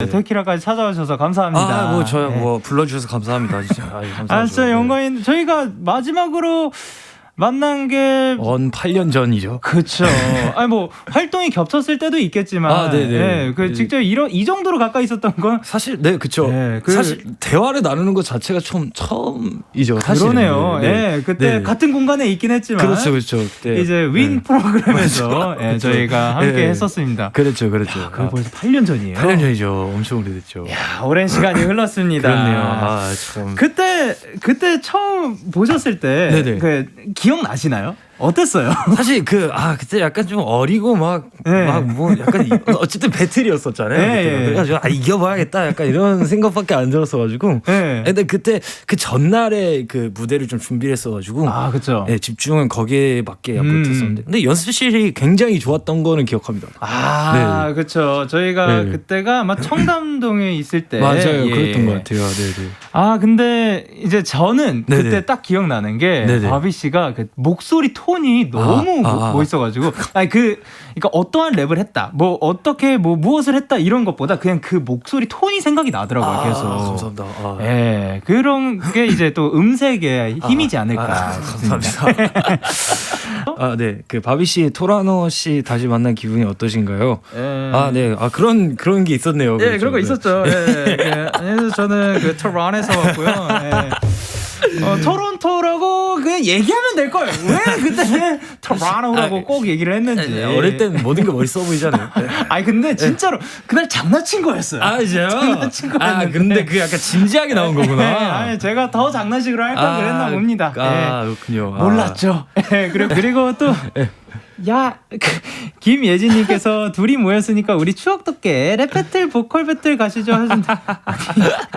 네, 테키라까지 찾아오셔서 감사합니다. 아, 뭐 저요 네. 뭐 불러주셔서 감사합니다. 진짜. 아, 감사하죠. 아, 진짜 영광인. 저희가 마지막으로 만난 게 언 8년 전이죠. 그쵸. 아니 뭐 활동이 겹쳤을 때도 있겠지만, 아, 네네. 예, 그 네. 직접 이런 이 정도로 가까이 있었던 건 사실 네 그쵸. 네, 그- 사실 대화를 나누는 것 자체가 처음 처음이죠. 사실은. 그러네요. 네, 네. 예, 그때 네. 같은 공간에 있긴 했지만, 그렇죠, 그렇죠. 그때 이제 윈 네. 프로그램에서 예, 그렇죠. 저희가 함께 네. 했었습니다. 그렇죠, 그렇죠. 그게 벌써 8년 전이에요. 8년 전이죠. 엄청 오래됐죠. 야, 오랜 시간이 흘렀습니다. 그렇네요. 아 참. 그때 그때 처음 보셨을 때. 그 기억 나시나요? 어땠어요? 사실 그 아 그때 약간 좀 어리고 막 네. 막뭐 약간 이- 어쨌든 배틀이었었잖아요. 네. 예. 그래가지고 아 이겨봐야겠다 약간 이런 생각밖에 안 들었어가지고. 네. 근데 그때 그 전날에 그 무대를 좀 준비를 했어가지고 아, 그렇죠. 네, 집중은 거기에밖에 음. 못했었는데 근데 연습실이 굉장히 좋았던 거는 기억합니다. 아, 네. 그렇죠. 저희가 네. 그때가 아마 청담동에 있을 때 맞아요, 예. 그랬던 것 같아요. 네 네. 아, 근데 이제 저는 네네. 그때 딱 기억나는 게 네네. 바비 씨가 그 목소리 톤이 너무 아, 모- 아. 멋있어가지고 아니 그 그러니까 어떠한 랩을 했다, 뭐 어떻게 뭐 무엇을 했다 이런 것보다 그냥 그 목소리 톤이 생각이 나더라고요. 계속. 아, 감사합니다. 아. 예, 그런 게 이제 또 음색의 힘이지 않을까 아. 감사합니다. 아, 네. 그 바비 씨, 토라노 씨 다시 만난 기분이 어떠신가요? 예. 아, 네. 아, 그런 그런 게 있었네요. 예, 그렇죠. 그런 거 네. 있었죠. 예, 예. 그래서 저는 그 토론에서 왔고요. 예. 어, 토론토라고 그냥 얘기하면 될 거예요. 왜 그때 토론토라고 꼭 얘기를 했는지. 네, 어릴 땐 모든 게 멋있어 보이잖아요. 네. 아니 근데 진짜로 그날 장난친 거였어요. 아, 진짜요? 장난친 아, 거였는데. 근데 그 약간 진지하게 나온 네, 거구나. 아니 제가 더 장난식으로 할걸 아, 그랬나 봅니다. 아, 예. 그렇군요. 아. 몰랐죠. 예, 그리고 그리고 또. 야, 그, 김예진님께서 둘이 모였으니까 우리 추억 돋게 랩 배틀, 보컬 배틀 가시죠 하신데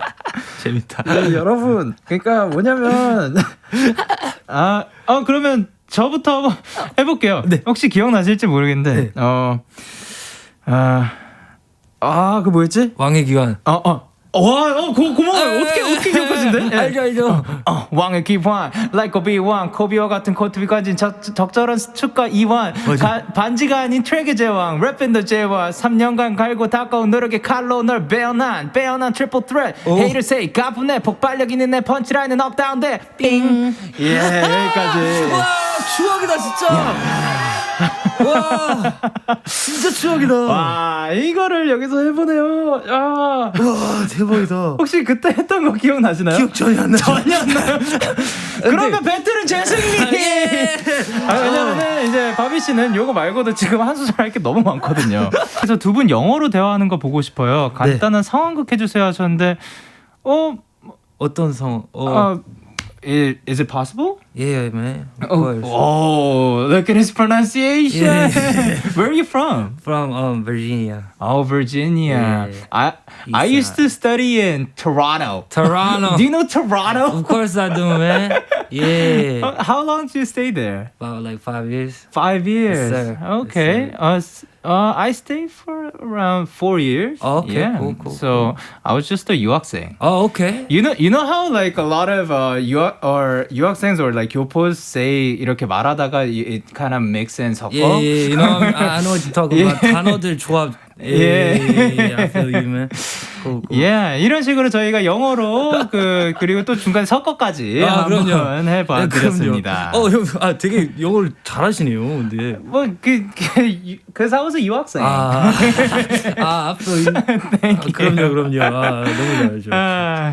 재밌다. 네, 여러분, 그러니까 뭐냐면 아, 어 그러면 저부터 한번 해볼게요. 네. 혹시 기억나실지 모르겠는데, 어, 아, 아, 그 뭐였지? 왕의 기관. 어, 어. 와, 어, 고, 고마워요. 어떻게, 어떻게 기억하신대? 예. 알죠, 알죠. 어, 왕의 기환, like a B1, 코비와 같은 코트비 가진 적, 적절한 수축과 이완, 가, 반지가 아닌 트랙의 제왕, 랩밴더 제왕, 3년간 갈고 닦아온 노력의 칼로 널 베어난, 베어난 트리플 트레, 헤이를 say, 가분해, 폭발력 있는 내 펀치라인은 업다운돼, 삥. 예, 여기까지. 와, 추억이다, 진짜. 와, 진짜 추억이다. 와, 와, 이거를 여기서 해보네요. 아, 대박이다. 혹시 그때 했던 거 기억나시나요? 기억 전혀 안 나요. 전혀 안 나요. 그러면 배틀은 제 승리. 아, 왜냐면은 이제 바비 씨는 요거 말고도 지금 한 수절 할 게 너무 많거든요. 그래서 두 분 영어로 대화하는 거 보고 싶어요. 간단한 상황극 해주세요 하셨는데, 어, 어떤 성? 어, 어, is, is it possible? yeah, man. Of Oh, course. oh, look at his pronunciation. Yeah. Where are you from? From um, Virginia. Oh, Virginia. Yeah. I I He's, used to study in Toronto. Toronto. Do you know Toronto? Of course I do, man. Yeah. How- How long did you stay there? About like five years. Five years. sir. Okay. Yes, uh, s- uh, I stayed for around four years. Oh, okay. Yeah. Cool, cool, So I was just a 유학생. Oh, okay. You know, you know how like a lot of uh, 유학 or 유학생s or like 교포s say 이렇게 말하다가 it kind of makes sense 섞어. Yeah, yeah, you know, I, know what you're talking about. 단어들 조합. 예. Yeah, yeah, yeah, I feel you, man. Cool, cool. 예, 이런 식으로 저희가 영어로 그 그리고 또 중간 섞어까지 아, 한번 그럼요. 해봐 네, 드렸습니다. 그럼요. 어, 형, 아, 되게 영어를 잘하시네요. 근데. 뭐그그 사우스 유학생. 아, 아, you. 아, 그럼요, 그럼요. 아, 너무 잘하죠. 아,